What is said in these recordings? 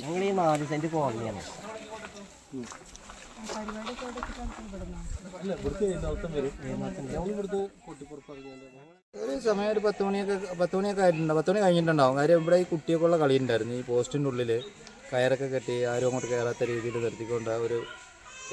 ഞങ്ങൾ ഈ നാല് സെന്റ് കോളനിയാണ്. ഒരു സമയം ഒരു പത്ത് മണിയൊക്കെ പത്ത് മണിയൊക്കെ ആയിട്ടുണ്ട്. പത്ത് മണി കഴിഞ്ഞിട്ടുണ്ടാവും. കാര്യം ഇവിടെ ഈ കുട്ടിയൊക്കെയുള്ള കളി ഉണ്ടായിരുന്നു. ഈ പോസ്റ്റിന്റെ ഉള്ളിൽ കയറൊക്കെ കെട്ടി ആരും അങ്ങോട്ട് കയറാത്ത രീതിയിൽ നിർത്തിക്കൊണ്ട് ഒരു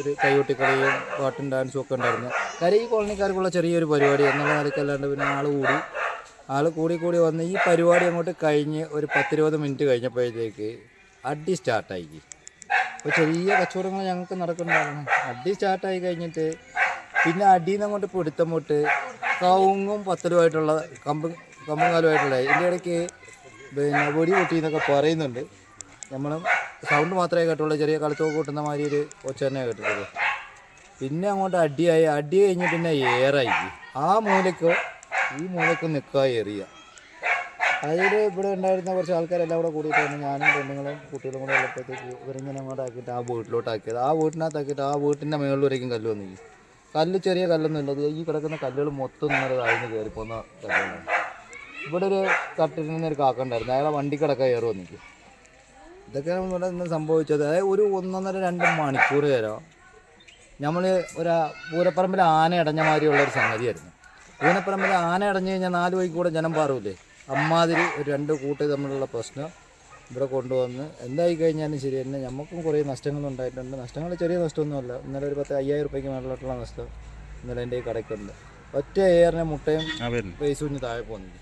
ഒരു കൈകൊട്ടിക്കളിയും പാട്ടും ഡാൻസും ഒക്കെ ഉണ്ടായിരുന്നു. കാര്യം ഈ കോളനിക്കാർക്കുള്ള ചെറിയൊരു പരിപാടി എന്നുള്ള നിലയ്ക്കല്ലാണ്ട് പിന്നെ ആൾ കൂടി ആൾ കൂടി കൂടി വന്ന് ഈ പരിപാടി അങ്ങോട്ട് കഴിഞ്ഞ് ഒരു പത്തിരുപത് മിനിറ്റ് കഴിഞ്ഞപ്പോഴത്തേക്ക് അടി സ്റ്റാർട്ടായി. അപ്പോൾ ചെറിയ കച്ചവടങ്ങൾ ഞങ്ങൾക്ക് നടക്കുന്നുണ്ടായിരുന്നു. അടി സ്റ്റാർട്ടായി കഴിഞ്ഞിട്ട് പിന്നെ അടിയിൽ അങ്ങോട്ട് പിടുത്തം പൊട്ട് കവുങ്ങും പത്തലുമായിട്ടുള്ള കമ്പ് കമ്പും കാലുമായിട്ടുള്ള ഇതിന്റെ ഇടയ്ക്ക് പിന്നെ വെടി പൊട്ടി എന്നൊക്കെ പറയുന്നുണ്ട്. നമ്മൾ സൗണ്ട് മാത്രമേ കേട്ടുള്ളൂ. ചെറിയ കളിച്ചോ കൂട്ടുന്ന മാതിരി ഒരു ഒച്ച തന്നെ കേട്ടിട്ടുള്ളൂ. പിന്നെ അങ്ങോട്ട് അടിയായി. അടി കഴിഞ്ഞ് പിന്നെ ഏറായി. ആ മൂലക്കോ ഈ മൂലൊക്കെ നിൽക്കുക എറിയുക അതായത് ഇവിടെ ഉണ്ടായിരുന്ന കുറച്ച് ആൾക്കാരെല്ലാം കൂടെ കൂടിയിട്ടാണ് ഞാനും പെണ്ണുങ്ങളും കുട്ടികളും കൂടെ ഉള്ളപ്പോഴത്തേക്ക് ഇവരിങ്ങനെ അങ്ങോട്ട് ആക്കിയിട്ട് ആ വീട്ടിലോട്ടാക്കിയത്. ആ വീട്ടിനകത്താക്കിയിട്ട് ആ വീട്ടിന്റെ മുകളിലേക്കും കല്ല് വന്നിരിക്കും കല്ല് ചെറിയ കല്ലൊന്നും ഇല്ലത് ഈ കിടക്കുന്ന കല്ലുകൾ മൊത്തം ഇന്നലെ താഴ്ന്ന് കയറി പോകുന്ന കല്ലുകളാണ്. ഇവിടെ ഒരു കട്ടിൽ നിന്നൊരു കാക്ക ഉണ്ടായിരുന്നു. അയാളെ വണ്ടി കിടക്ക കയറി വന്നിരിക്കും. ഇതൊക്കെയാണ് ഇവിടെ ഇന്ന് സംഭവിച്ചത്. അതായത് ഒരു ഒന്നൊന്നര രണ്ട് മണിക്കൂർ നേരം നമ്മൾ ഒരു പൂരപ്പറമ്പിൽ ആന അടഞ്ഞ മാതിരിയുള്ള ഒരു സംഗതിയായിരുന്നു. പൂരപ്പറമ്പിൽ ആന അടഞ്ഞു കഴിഞ്ഞാൽ നാല് വഴിക്ക് കൂടെ ജനം പാറൂലേ അമ്മാതിരി ഒരു രണ്ട് കൂട്ട് തമ്മിലുള്ള പ്രശ്നം ഇവിടെ കൊണ്ടുവന്ന് എന്തായി കഴിഞ്ഞാലും ശരി തന്നെ നമുക്കും കുറേ നഷ്ടങ്ങളുണ്ടായിട്ടുണ്ട് നഷ്ടങ്ങൾ ചെറിയ നഷ്ടമൊന്നുമല്ല. ഇന്നലെ ഒരു പത്ത് അയ്യായിരം റുപ്യക്ക് മേളിലോട്ടുള്ള നഷ്ടം ഇന്നലെ എന്റെ ഈ കടയ്ക്കുണ്ട്. ഒറ്റ എയറിനെ മുട്ടയും പൈസ കുഞ്ഞ് താഴെ പോകുന്നത്